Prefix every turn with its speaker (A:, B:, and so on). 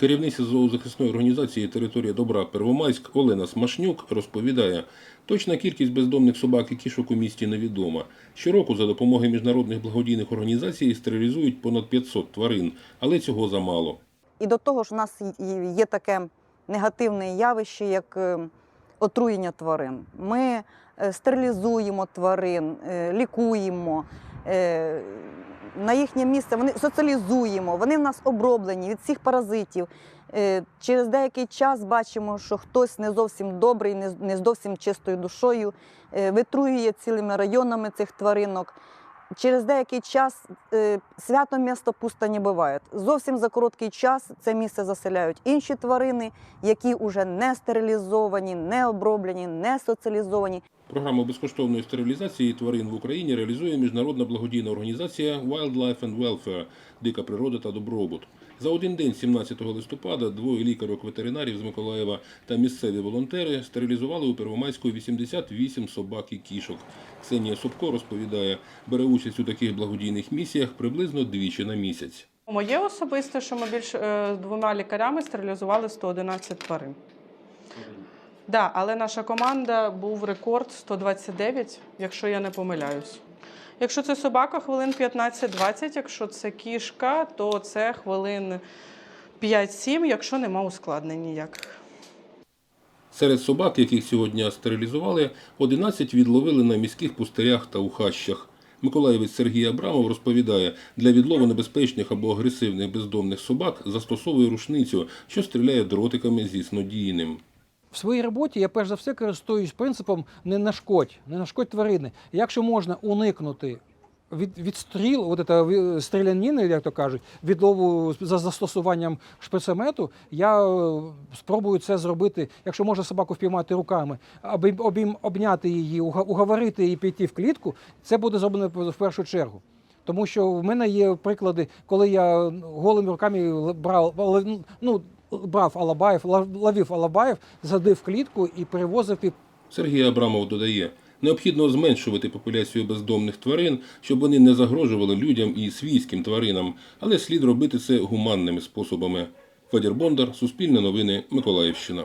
A: Керівниця зоозахисної організації Територія добра Первомайськ Олена Смашнюк розповідає, точна кількість бездомних собак і кішок у місті невідома. Щороку за допомогою міжнародних благодійних організацій стерилізують понад 500 тварин, але цього замало.
B: І до того ж, у нас є- таке негативне явище, як е, отруєння тварин. Ми е, стерилізуємо тварин, е, лікуємо. На їхнє місце вони соціалізуємо, вони в нас оброблені від всіх паразитів. Е, Через деякий час бачимо, що хтось не зовсім добрий, не зовсім чистою душою, е, витруює цілими районами цих тваринок. Через деякий час е, свято місто пусто не буває. Зовсім за короткий час це місце заселяють інші тварини, які вже не стерилізовані, не оброблені, не соціалізовані.
A: Програму безкоштовної стерилізації тварин в Україні реалізує міжнародна благодійна організація Wildlife and Welfare – Дика природа та добробут. За один день, 17 листопада, двоє лікарок-ветеринарів з Миколаєва та місцеві волонтери стерилізували у Первомайську 88 собак і кішок. Ксенія Собко розповідає, бере участь у таких благодійних місіях приблизно двічі на місяць.
C: Моє особисте, що ми більш е, двома лікарями стерилізували 111 тварин. Да, але наша команда був рекорд 129, якщо я не помиляюсь. Якщо це собака, хвилин 15-20, якщо це кішка, то це хвилин 5-7, якщо нема ускладнень ніяких.
A: Серед собак, яких сьогодні стерилізували, 11 відловили на міських пустирях та у хащах. Миколаївець Сергій Абрамов розповідає, для відлову небезпечних або агресивних бездомних собак застосовує рушницю, що стріляє дротиками зі снодійним.
D: В своїй роботі я перш за все користуюсь принципом не нашкодь, не нашкодь тварини. Якщо можна уникнути від, від стріл, от стрілянини, як то кажуть, відлову за застосуванням шпицемету, я е, спробую це зробити, якщо можна собаку впіймати руками, аби обім, обняти її, уговорити її піти в клітку, це буде зроблено в першу чергу. Тому що в мене є приклади, коли я голими руками брав, ну, брав алабаїв, лав- ловив Алабаєв, задив клітку і перевозив і
A: Сергій Абрамов додає, необхідно зменшувати популяцію бездомних тварин, щоб вони не загрожували людям і свійським тваринам, але слід робити це гуманними способами. Федір Бондар, Суспільне новини, Миколаївщина.